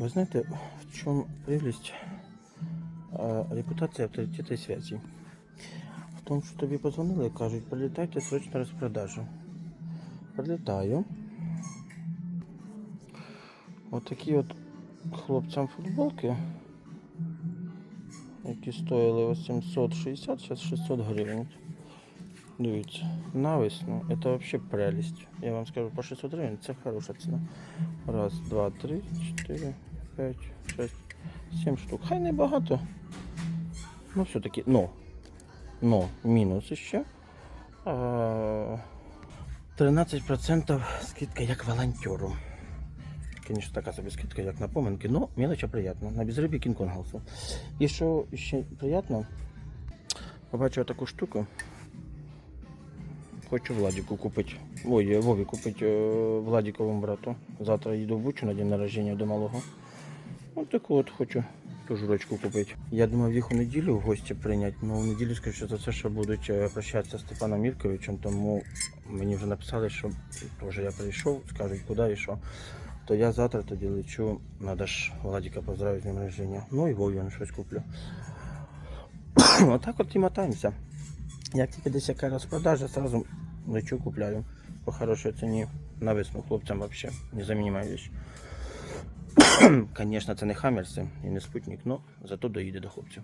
Ви знаєте, в чому прелість е, репутації авторитету і зв'язі? В тому, що тобі позвонили і кажуть, прилітайте срочно розпродажу. Прилітаю. От такі от хлопцям футболки, які стоїли 860, зараз 600 гривень. Дивіться, на весну це взагалі прелість. Я вам скажу, по 600 гривень це хороша ціна. Раз, два, три, чотири, п'ять, шесть, сім штук. Хай не багато. Ну, все-таки, но. Но, мінус ще. А, 13% скидка як волонтеру. Звісно, така собі скидка, як на поминки, но мелоча приємна. На безрибі кінг-конгалсу. І що ще приємно, побачив таку штуку. Хочу Владику купити. Ой, Вові купити е, Владиковому брату. Завтра їду в Бучу на день народження до малого. Ось таку от хочу ту журочку купити. Я думав їх у неділю в гості прийняти, але у неділю скажу, за це що будуть е, прощатися з Степаном Мірковичем, тому мені вже написали, що теж я прийшов, скажуть, куди і що. То я завтра тоді лечу, надо ж Владика поздравити днем рождения. Ну і Вові я щось куплю. Отак от і мотаємося. Як тільки десь яка розпродажа, сразу лечу, купляю. По хорошій ціні на весну хлопцям вообще незамінима вещь. Конечно, це не хаммерси і не спутник, но зато доїде до хлопців.